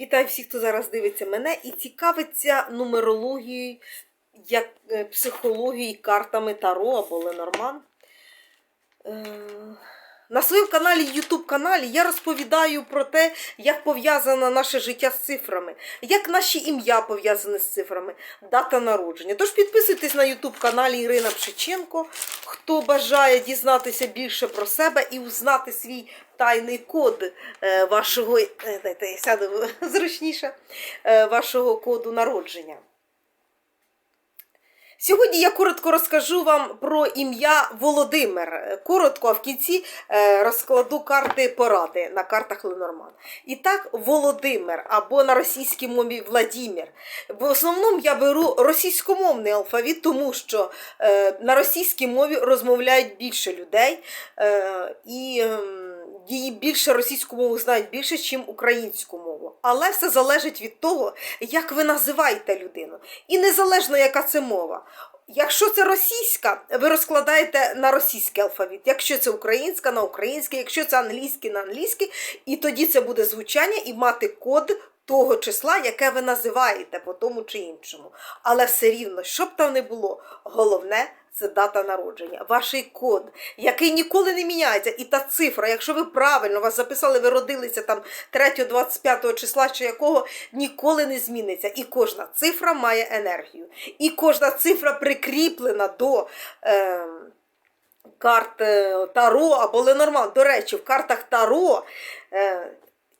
Вітаю всіх, хто зараз дивиться мене і цікавиться нумерологією, як е, психологією, картами Таро або Ленорман. Е, На своєму каналі, YouTube каналі, я розповідаю про те, як пов'язане наше життя з цифрами, як наші ім'я пов'язані з цифрами, дата народження. Тож підписуйтесь на YouTube каналі Ірина Пшиченко, хто бажає дізнатися більше про себе і узнати свій тайний код е, вашого, е, дайте я сяду зручніше, е, вашого коду народження. Сьогодні я коротко розкажу вам про ім'я Володимир. Коротко, а в кінці е, розкладу карти поради на картах Ленорман. І так, Володимир або на російській мові Владимир. В основному я беру російськомовний алфавіт, тому що е, на російській мові розмовляють більше людей е, і. Її більше російську мову знають більше, ніж українську мову. Але все залежить від того, як ви називаєте людину. І незалежно, яка це мова. Якщо це російська, ви розкладаєте на російський алфавіт. Якщо це українська, на український, якщо це англійський, на англійський, і тоді це буде звучання і мати код того числа, яке ви називаєте по тому чи іншому. Але все рівно, що б там не було, головне це дата народження, ваш код, який ніколи не міняється. І та цифра, якщо ви правильно вас записали, ви родилися там 3-25 числа, чи якого ніколи не зміниться. І кожна цифра має енергію. І кожна цифра прикріплена до. Е, Карт Таро або Ленорман. До речі, в картах Таро е,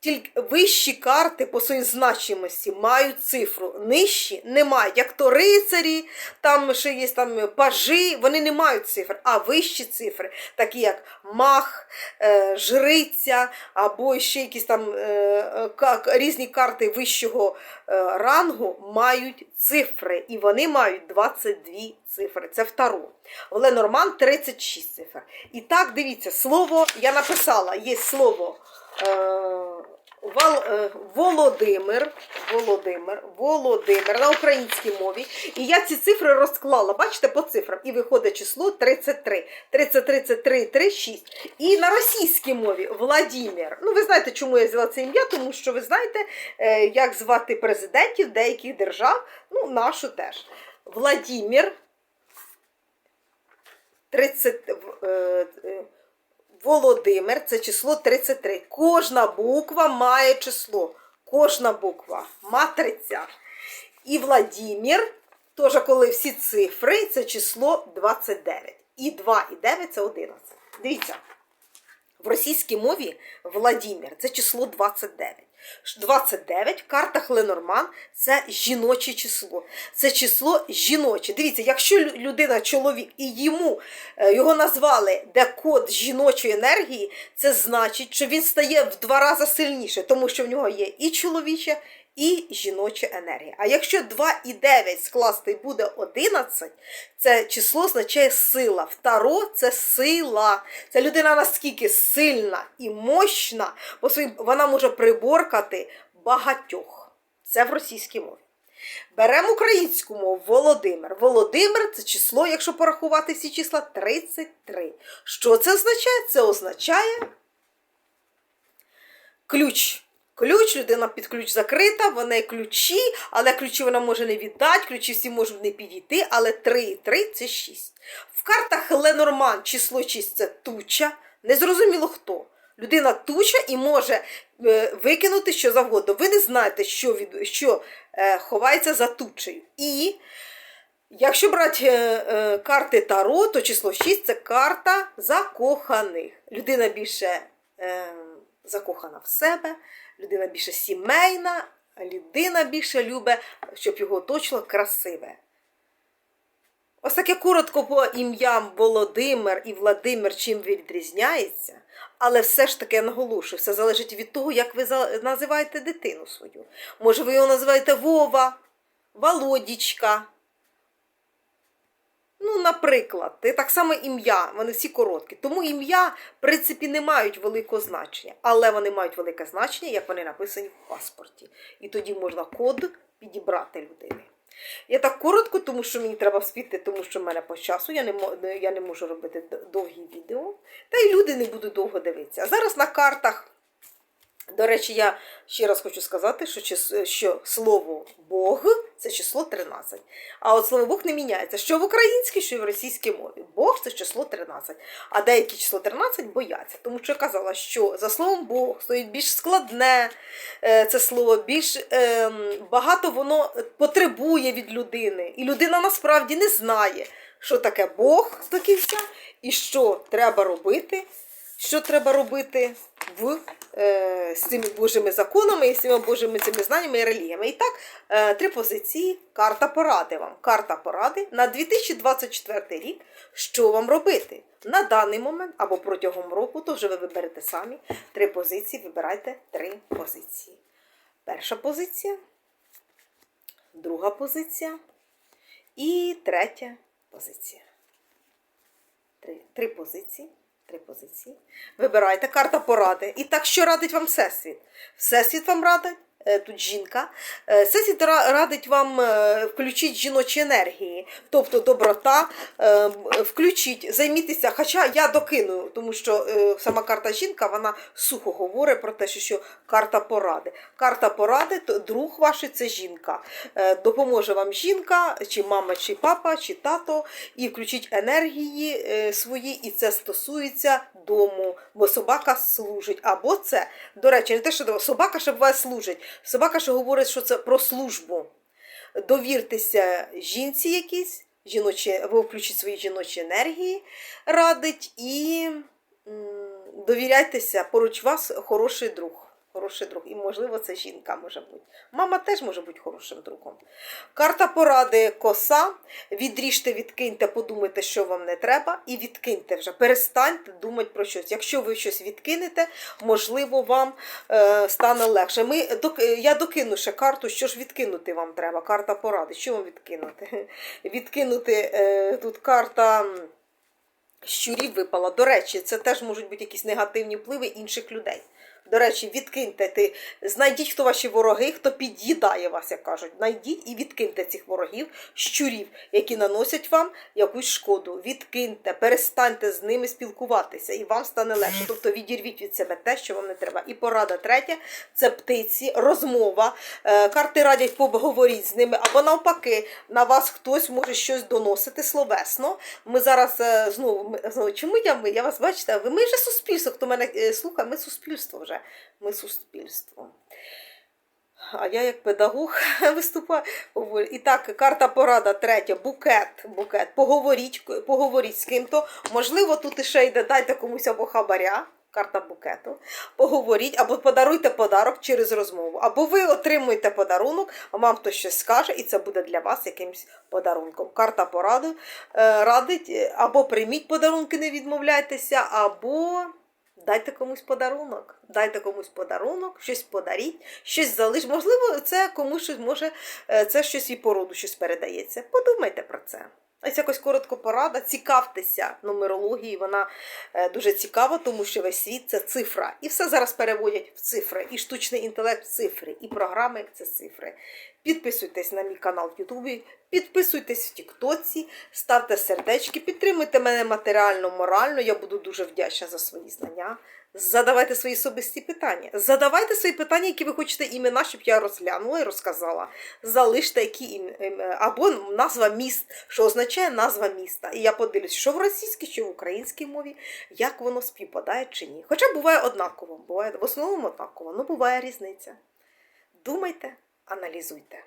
тільки вищі карти по своїй значимості мають цифру. Нижчі не мають. Як то рицарі, там ще є там пажі, вони не мають цифр, а вищі цифри, такі як мах, е, жриця, або ще якісь там е, е, різні карти вищого е, рангу мають цифри. І вони мають 22 цифри. Це в Таро. В Ленорман 36 цифр. І так, дивіться, слово я написала, є слово. Е, Володимир, Володимир, Володимир на українській мові. І я ці цифри розклала, бачите, по цифрам. І виходить число 33. 33 це 3, 3, 6. І на російській мові Владимир. Ну, ви знаєте, чому я взяла це ім'я, тому що ви знаєте, е, як звати президентів деяких держав, ну, нашу теж. Владимир 30. Володимир це число 33. Кожна буква має число. Кожна буква матриця. І Владимир, теж коли всі цифри, це число 29. І 2 і 9 це 11. Дивіться, в російській мові Владимир це число 29. 29 в картах Ленорман це жіноче число. Це число жіноче. Дивіться, якщо людина чоловік і йому е, його назвали декод жіночої енергії, це значить, що він стає в два рази сильніше, тому що в нього є і чоловіча, і жіноча енергія. А якщо 2 і 9 скласти буде 11, це число означає сила. Второ це сила. Це людина наскільки сильна і мощна, бо вона може приборкати багатьох. Це в російській мові. Беремо українську мову Володимир. Володимир це число, якщо порахувати всі числа, 33. Що це означає? Це означає ключ. Ключ, людина під ключ закрита, в неї ключі, але ключі вона може не віддати, ключі всі можуть не підійти, але 3 і 3 це 6. В картах Ленорман число 6 це туча, незрозуміло хто. Людина туча і може е, викинути що завгодно. Ви не знаєте, що, від, що е, ховається за тучею. І Якщо брати е, е, карти Таро, то число 6 це карта закоханих. Людина більше е, закохана в себе, людина більше сімейна, людина більше любить, щоб його оточило красиве. Ось таке коротко по ім'ям Володимир і Владимир чим відрізняється, але все ж таки я наголошую, все залежить від того, як ви називаєте дитину свою. Може, ви його називаєте Вова, Володічка. Ну, наприклад, і так само ім'я, вони всі короткі. Тому ім'я, в принципі, не мають великого значення, але вони мають велике значення, як вони написані в паспорті. І тоді можна код підібрати людини. Я так коротко, тому що мені треба вспіти, тому що в мене по часу, я не, я не можу робити довгі відео. Та й люди не будуть довго дивитися. А зараз на картах До речі, я ще раз хочу сказати, що, що слово Бог це число 13. А от слово Бог не міняється. Що в українській, що в російській мові. Бог це число 13. А деякі число 13 бояться. Тому що я казала, що за словом Бог стоїть більш складне е, це слово, більш ем, багато воно потребує від людини. І людина насправді не знає, що таке Бог до кінця і що треба робити. Що треба робити в, е, з цими Божими законами і з цими Божими цими знаннями і релігіями. І так, е, три позиції. Карта поради вам. Карта поради на 2024 рік. Що вам робити? На даний момент або протягом року, то вже ви виберете самі три позиції. Вибирайте три позиції. Перша позиція, друга позиція і третя позиція. Три, три позиції. Три позиції. Вибирайте карта поради. І так, що радить вам Всесвіт? Всесвіт вам радить. Е, Тут жінка. Е, ра- радить вам е, включити жіночі енергії, тобто доброта, включіть, займітися. Хоча я докину, тому що сама карта жінка вона сухо говорить про те, що, карта поради. Карта поради, друг ваш це жінка. Допоможе вам жінка, чи мама, чи папа, чи тато, і включіть енергії свої, і це стосується дому, бо собака служить. Або це, до речі, не те, що собака ще буває служить. Собака ще говорить, що це про службу. Довіртеся жінці якійсь, жіночі, ви включіть свої жіночі енергії, радить і довіряйтеся, поруч вас хороший друг. Хороший друг. І, можливо, це жінка може бути. Мама теж може бути хорошим другом. Карта поради коса. Відріжте, відкиньте, подумайте, що вам не треба, і відкиньте вже. Перестаньте думати про щось. Якщо ви щось відкинете, можливо, вам е, стане легше. Ми, док, я докину ще карту, що ж відкинути вам треба. Карта поради. Що вам відкинути? Відкинути е, тут карта. Щурів випала. До речі, це теж можуть бути якісь негативні впливи інших людей. До речі, відкиньте ти, знайдіть, хто ваші вороги, хто під'їдає вас, як кажуть. Знайдіть і відкиньте цих ворогів, щурів, які наносять вам якусь шкоду. Відкиньте, перестаньте з ними спілкуватися, і вам стане легше. Тобто відірвіть від себе те, що вам не треба. І порада третя це птиці, розмова. Е, Карти радять поговоріть з ними, або навпаки, на вас хтось може щось доносити словесно. Ми зараз е, знову, знову чому я ми? Я вас бачите, ви ми вже суспільство. Хто мене е, слухає, ми суспільство. Ми суспільство. А я як педагог виступаю. І так, карта порада третя, букет. букет. Поговоріть, поговоріть з ким-то. Можливо, тут іще йде, дайте комусь або хабаря. Карта букету. Поговоріть або подаруйте подарок через розмову. Або ви отримуєте подарунок, а вам хтось щось скаже, і це буде для вас якимось подарунком. Карта поради е, радить, або прийміть подарунки, не відмовляйтеся, або Дайте комусь подарунок, дайте комусь подарунок, щось подаріть, щось залиш. Можливо, це комусь щось може, е, це щось і породу щось передається. Подумайте про це. Ось якось коротко порада. Цікавтеся нумерологією, вона е, дуже цікава, тому що весь світ це цифра. І все зараз переводять в цифри. І штучний інтелект в цифри, і програми це цифри. Підписуйтесь на мій канал в Ютубі, підписуйтесь в Тіктоці, ставте сердечки, підтримуйте мене матеріально, морально. Я буду дуже вдячна за свої знання. Задавайте свої особисті питання. Задавайте свої питання, які ви хочете імена, щоб я розглянула і розказала. Залиште які ім... ім- або назва міст, що означає назва міста. І я подивлюсь, що в російській, що в українській мові, як воно співпадає чи ні. Хоча буває однаково, буває в основному однаково, але буває різниця. Думайте, аналізуйте.